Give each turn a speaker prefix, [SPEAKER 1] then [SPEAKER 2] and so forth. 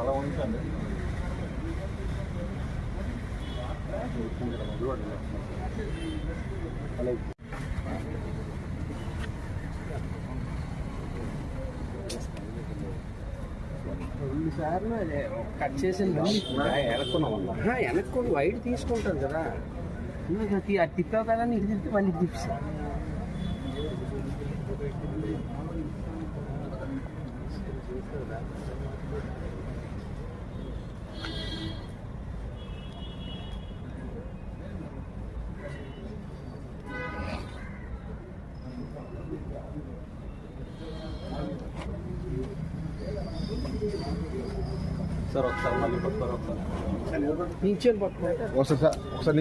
[SPEAKER 1] అలా ఉంచండి. అలాగే
[SPEAKER 2] రెండు సార్లు అదే కట్ చేసింది. వెనక్కు వైట్ తీసుకుంటారు కదా. అది తిప్పావు కదా నీకు తిప్పి మళ్ళీ తిప్పి
[SPEAKER 1] సార్ ఒకసారి మళ్ళీ పట్టుకోరు ఒకసారి
[SPEAKER 2] నించొని పట్టుకుంటే.
[SPEAKER 1] ఒకసారి సార్ ఒకసారి